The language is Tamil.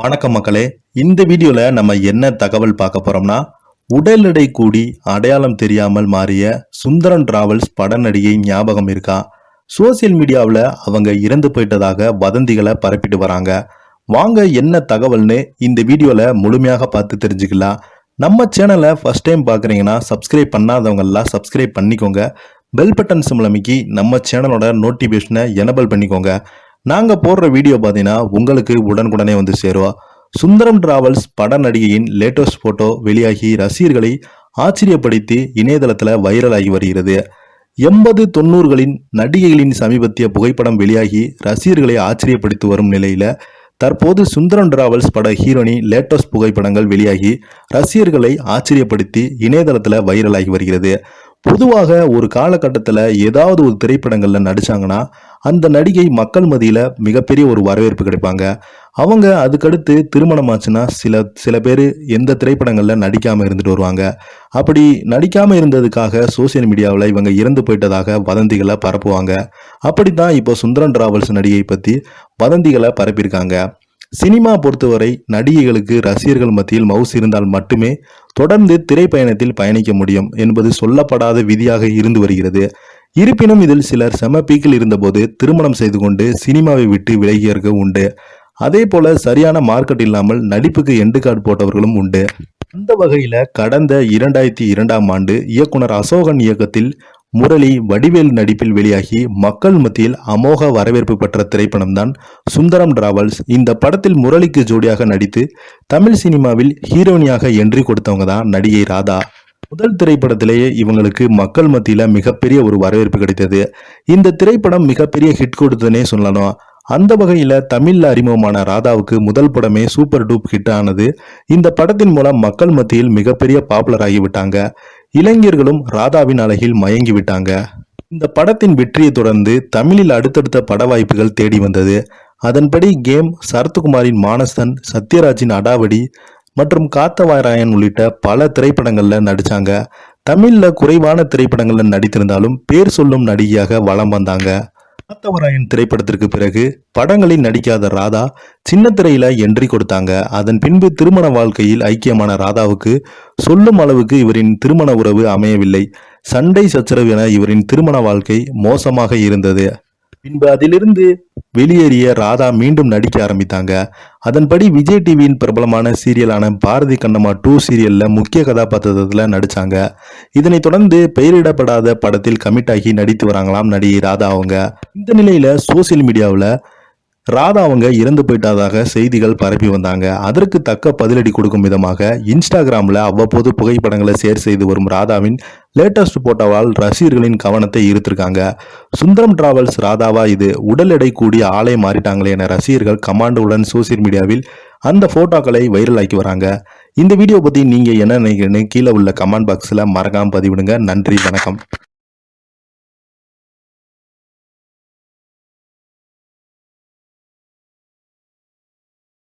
வணக்கம் மக்களே. இந்த வீடியோல நம்ம என்ன தகவல் பார்க்க போறோம்னா உடல் எடை கூடி அடையாளம் தெரியாமல் மாறிய சுந்தரன் டிராவல்ஸ் பட நடிகை ஞாபகம் இருக்கா? சோசியல் மீடியாவில் அவங்க இறந்து போயிட்டதாக வதந்திகளை பரப்பிட்டு வராங்க. வாங்க என்ன தகவல்னு இந்த வீடியோல முழுமையாக பார்த்து தெரிஞ்சுக்கலாம். நம்ம சேனலை ஃபர்ஸ்ட் டைம் பார்க்குறீங்கன்னா சப்ஸ்கிரைப் பண்ணாதவங்கெல்லாம் சப்ஸ்கிரைப் பண்ணிக்கோங்க. பெல் பட்டன் சிம்லமிக்கி நம்ம சேனலோட நோட்டிஃபிகேஷனை எனபிள் பண்ணிக்கோங்க. நாங்கள் போடுற வீடியோ பார்த்தீங்கன்னா உங்களுக்கு உடனுக்குடனே வந்து சேருவா. சுந்தரம் டிராவல்ஸ் பட நடிகையின் லேட்டஸ்ட் ஃபோட்டோ வெளியாகி ரசிகர்களை ஆச்சரியப்படுத்தி இணையதளத்தில் வைரலாகி வருகிறது. எண்பது தொண்ணூறுகளின் நடிகைகளின் சமீபத்திய புகைப்படம் வெளியாகி ரசிகர்களை ஆச்சரியப்படுத்தி வரும் நிலையில் தற்போது சுந்தரம் டிராவல்ஸ் பட ஹீரோனி லேட்டஸ்ட் புகைப்படங்கள் வெளியாகி ரசிகர்களை ஆச்சரியப்படுத்தி இணையதளத்தில் வைரலாகி வருகிறது. பொதுவாக ஒரு காலகட்டத்தில் ஏதாவது ஒரு திரைப்படங்களில் நடிச்சாங்கன்னா அந்த நடிகை மக்கள் மதியில் மிகப்பெரிய ஒரு வரவேற்பு கிடைப்பாங்க. அவங்க அதுக்கடுத்து திருமணம் ஆச்சுன்னா சில சில பேர் எந்த திரைப்படங்களில் நடிக்காமல் இருந்துட்டு வருவாங்க. அப்படி நடிக்காமல் இருந்ததுக்காக சோசியல் மீடியாவில் இவங்க இறந்து போயிட்டதாக வதந்திகளை பரப்புவாங்க. அப்படி தான் இப்போ சுந்தரன் டிராவல்ஸ் நடிகை பற்றி வதந்திகளை பரப்பியிருக்காங்க. சினிமா பொறுத்தவரை நடிகைகளுக்கு ரசிகர்கள் மத்தியில் மவுஸ் இருந்தால் மட்டுமே தொடர்ந்து திரைப்பயணத்தில் பயணிக்க முடியும் என்பது சொல்லப்படாத விதியாக இருந்து வருகிறது. இருப்பினும் இதில் சிலர் செம பீக்கில் இருந்தபோது திருமணம் செய்து கொண்டு சினிமாவை விட்டு விலகியவர்கள் உண்டு. அதே போல சரியான மார்க்கெட் இல்லாமல் நடிப்புக்கு எண்டு கார்டு போட்டவர்களும் உண்டு. அந்த வகையில் கடந்த இரண்டாயிரத்தி இரண்டாம் ஆண்டு இயக்குனர் அசோகன் இயக்கத்தில் முரளி வடிவேல் நடிப்பில் வெளியாகி மக்கள் மத்தியில் அமோக வரவேற்பு பெற்ற திரைப்படம்தான் சுந்தரம் டிராவல்ஸ். இந்த படத்தில் முரளிக்கு ஜோடியாக நடித்து தமிழ் சினிமாவில் ஹீரோனியாக என்ட்ரி கொடுத்தவங்க தான் நடிகை ராதா. முதல் திரைப்படத்திலேயே இவங்களுக்கு மக்கள் மத்தியில் மிகப்பெரிய ஒரு வரவேற்பு கிடைத்தது. இந்த திரைப்படம் மிகப்பெரிய ஹிட் கொடுத்ததுனே சொல்லணும் அந்த வகையில் தமிழில் அறிமுகமான ராதாவுக்கு முதல் படமே சூப்பர் டூப் ஹிட் ஆனது. இந்த படத்தின் மூலம் மக்கள் மத்தியில் மிகப்பெரிய பாப்புலர் ஆகிவிட்டாங்க. இளைஞர்களும் ராதாவின் அழகில் மயங்கி விட்டாங்க இந்த படத்தின் வெற்றியை தொடர்ந்து தமிழில் அடுத்தடுத்த பட வாய்ப்புகள் தேடி வந்தது. அதன்படி கேம் சரத்குமாரின் மானசன் சத்யராஜின் அடாவடி மற்றும் காத்தவாராயன் உள்ளிட்ட பல திரைப்படங்களில் நடித்தாங்க தமிழில் குறைவான திரைப்படங்களில் நடித்திருந்தாலும் பேர் சொல்லும் நடிகையாக வலம் வந்தாங்க. காத்தவராயன் திரைப்படத்திற்கு பிறகு படங்களில் நடிக்காத ராதா சின்ன திரையில என்ட்ரி கொடுத்தாங்க. அதன் பின்பு திருமண வாழ்க்கையில் ஐக்கியமான ராதாவுக்கு சொல்லும் அளவுக்கு இவரின் திருமண உறவு அமையவில்லை. சண்டை சச்சரவு என இவரின் திருமண வாழ்க்கை மோசமாக இருந்தது. பின்பு அதிலிருந்து வெளியேறிய ராதா மீண்டும் நடிக்க ஆரம்பித்தாங்க. அதன்படி விஜய் டிவியின் பிரபலமான சீரியலான பாரதி கண்ணம்மா டூ சீரியலில் முக்கிய கதாபாத்திரத்தில் நடித்தாங்க இதனைத் தொடர்ந்து பெயரிடப்படாத படத்தில் கமிட் ஆகி நடித்து வராங்களாம் நடிகை ராதா அவங்க. இந்த நிலையில் சோசியல் மீடியாவில் ராதா அவங்க இறந்து போயிட்டதாக செய்திகள் பரப்பி வந்தாங்க. அதற்கு தக்க பதிலடி கொடுக்கும் விதமாக இன்ஸ்டாகிராமில் அவ்வப்போது புகைப்படங்களை ஷேர் செய்து வரும் ராதாவின் லேட்டஸ்ட் போட்டோவால் ரசிகர்களின் கவனத்தை ஈர்த்திருக்காங்க. சுந்தரம் டிராவல்ஸ் ராதாவா இது உடல் எடை கூடிய ஆளை மாறிட்டாங்களே என ரசிகர்கள் கமாண்டுடன் சோசியல் மீடியாவில் அந்த போட்டோக்களை வைரல் ஆக்கி வராங்க. இந்த வீடியோ பற்றி நீங்கள் என்ன நினைக்கிறீங்கன்னு கீழே உள்ள கமெண்ட் பாக்ஸில் மறக்காமல் பதிவிடுங்க. நன்றி வணக்கம்.